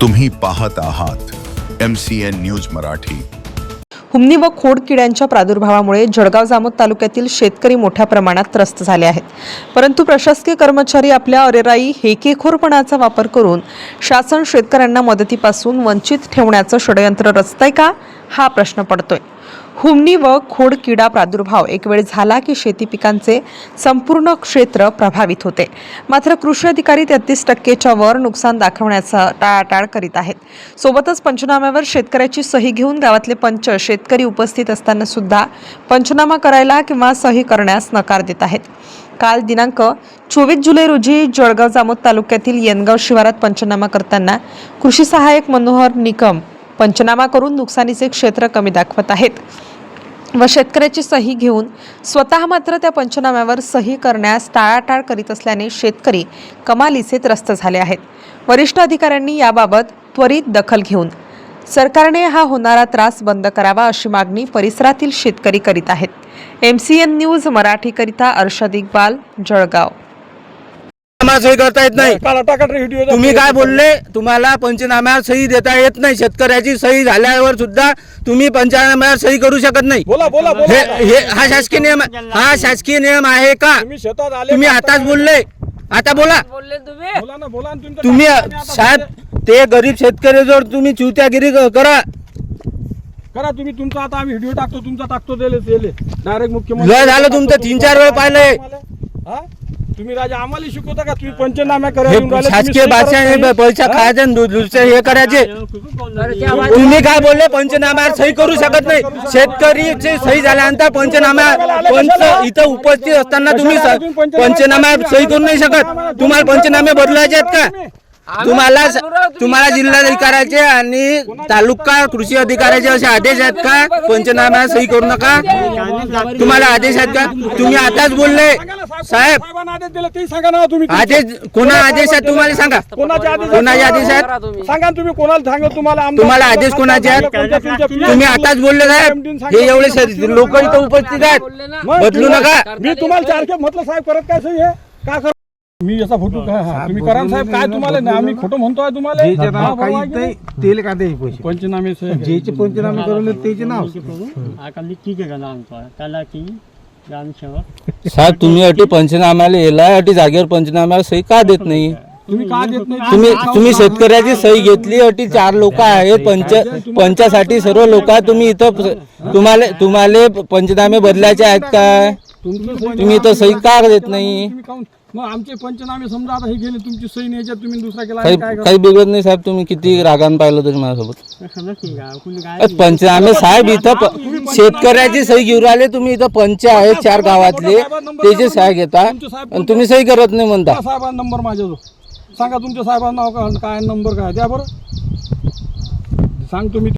तुम्ही पाहत आहात M C N news Marathi. हुमनी व खोड किड्यांच्या प्रादुर्भावामुळे जळगाव जामोद तालुक्यातील शेतकरी मोठ्या प्रमाणात त्रस्त झाले आहेत. परंतु प्रशासकीय कर्मचारी आपल्या अरेराई हेकेखोरपणाचा वापर करून शासन शेतकऱ्यांना मदतीपासून वंचित ठेवण्याचं षडयंत्र रचतंय का? हा प्रश्न पडतोय. हुमणी व खोड किडा प्रादुर्भाव एक वेळ झाला की शेती पिकांचे संपूर्ण क्षेत्र प्रभावित होते. मात्र कृषी अधिकारी तेहतीस टक्केच्या वर नुकसान दाखवण्याचा टाळाटाळ करीत आहेत. सोबतच पंचनाम्यावर शेतकऱ्याची सही घेऊन गावातले पंच शेतकरी उपस्थित असताना सुद्धा पंचनामा करायला किंवा सही करण्यास नकार देत आहेत. काल दिनांक चोवीस जुलै रोजी जळगाव जामोद तालुक्यातील येनगाव शिवारात पंचनामा करताना कृषी सहाय्यक मनोहर निकम पंचनामा करून नुकसानीचे क्षेत्र कमी दाखवत आहेत. व शेतकऱ्याची सही घेऊन स्वतः मात्र त्या पंचनाम्यावर सही करण्यास टाळाटाळ करीत असल्याने शेतकरी कमालीचे त्रस्त झाले आहेत. वरिष्ठ अधिकाऱ्यांनी याबाबत त्वरित दखल घेऊन सरकारने हा होणारा त्रास बंद करावा अशी मागणी परिसरातील शेतकरी करीत आहेत. एम सी एन न्यूज मराठीकरिता अर्षद इक्बाल जळगाव. पंचनामा सही करता येत नाही. तुम्ही काय बोलले? तुम्हाला पंचनाम्यावर सही देता येत नाही. शेतकऱ्याची सही झाल्यावर सुद्धा तुम्ही पंचनाम्यावर सही करू शकत नाही. बोला बोला हे बोला. हे हा शासकीय नियम हा शासकीय नियम आहे का? तुम्ही शेतात आले तुम्ही आताच बोलले. आता बोला. तुम्ही? साहेब. ते गरीब शेतकरी जर तुम्ही चुत्यागिरी क- करा. करा तुम्ही तुमचा आता आम्ही व्हिडिओ टाकतो तुमचा टाकतो दिले दिले डायरेक्ट मुख्यमंत्री झालं तुमचं तीन चार वेळ पाहिलंय. हा? तुम्ही राजा आम्हाला शिकवता का? तुम्ही पंचनामा करा हे येऊन राहिले, तुम्ही शासकीय सही करत बादशाह नाही. पैसा? खायचे दुसरे हे करायचे. तुम्ही काय बोलले? पंचनाम्यावर सही करू शकत नाही. शेतकरीची सही झाल्यानंतर पंचनामा पंच इथं उपस्थित असताना तुम्ही पंचनाम्यावर सही करू नाही शकत. तुम्हाला पंचनामे बदलायचे आहेत का? तुम्हाला तुम्हाला जिल्हाधिकाऱ्याचे आणि तालुका कृषी अधिकाऱ्याचे असे आदेश आहेत का? पंचनाम्यावर सही करू नका? तुम्हाला आदेश आहेत का? तुम्ही आताच बोलले. साहेब, आदेश दिले ते सांगा ना तुम्ही आदेश कोणा आदेश आहेत तुम्हाला सांगा. कोणाचे आदेश कोणाचे आदेश आहेत? सांगा तुम्ही. कोणाला सांगा तुम्हाला? तुम्हाला आदेश कोणाचे आहेत? तुम्ही आताच बोलले साहेब. हे एवढे लोक इथं उपस्थित आहेत. बदलू नका. मी तुम्हाला चार म्हटलं साहेब करत काय सही आहे? का मी याचा फोटो हा. तुम्ही करा ना साहेब काय तुम्हाला? नाही आम्ही खोटं म्हणतोय तुम्हाला? ज्याचे हा, नाव बरोबर आहे काहीच की नाही तेल का पैसे. पंचनामे आहे. ज्याचे पंचनामे करून त्याचे नाव आकाली ठीक आहे का नामचा त्याला की ग्रामसेवक. साहेब तुम्ही अटी पंचनाम्याला येलाय अटी जागेवर पंचनाम्याला सही का देत नाही? तुम्ही का देत नाही? तुम्ही तुम्ही शेतकऱ्याची सही घेतली अटी चार लोक आहेत पंच पंचासाठी सर्व लोक आहेत तुम्ही इथं तुम्हाला तुम्हाला पंचनामे बदलायचे आहेत काय? तुम्ही इथं सही का देत नाही? तुम्ही काहून- मग आमचे पंचनामे समजा आता हे गेले तुमची सही नाही याच्यात तुम्ही दुसरा केला काही काय? काही बिघडत नाही साहेब तुम्ही किती रागान पाहिलं तरी माझ्यासोबत. कुणी काय पंचनामे साहेब इथं प- शेतकऱ्याची सही घेऊन राहिले तुम्ही इथं पंच आहेत चार गावातले. त्याचे सह्या घेता आणि तुम्ही सही करत नाही म्हणता. साहेबांना नंबर माझ्याजवळ. सांगा तुमच्या साहेबांना नाव काय काय नंबर काय द्या बरं. सांगतो मी.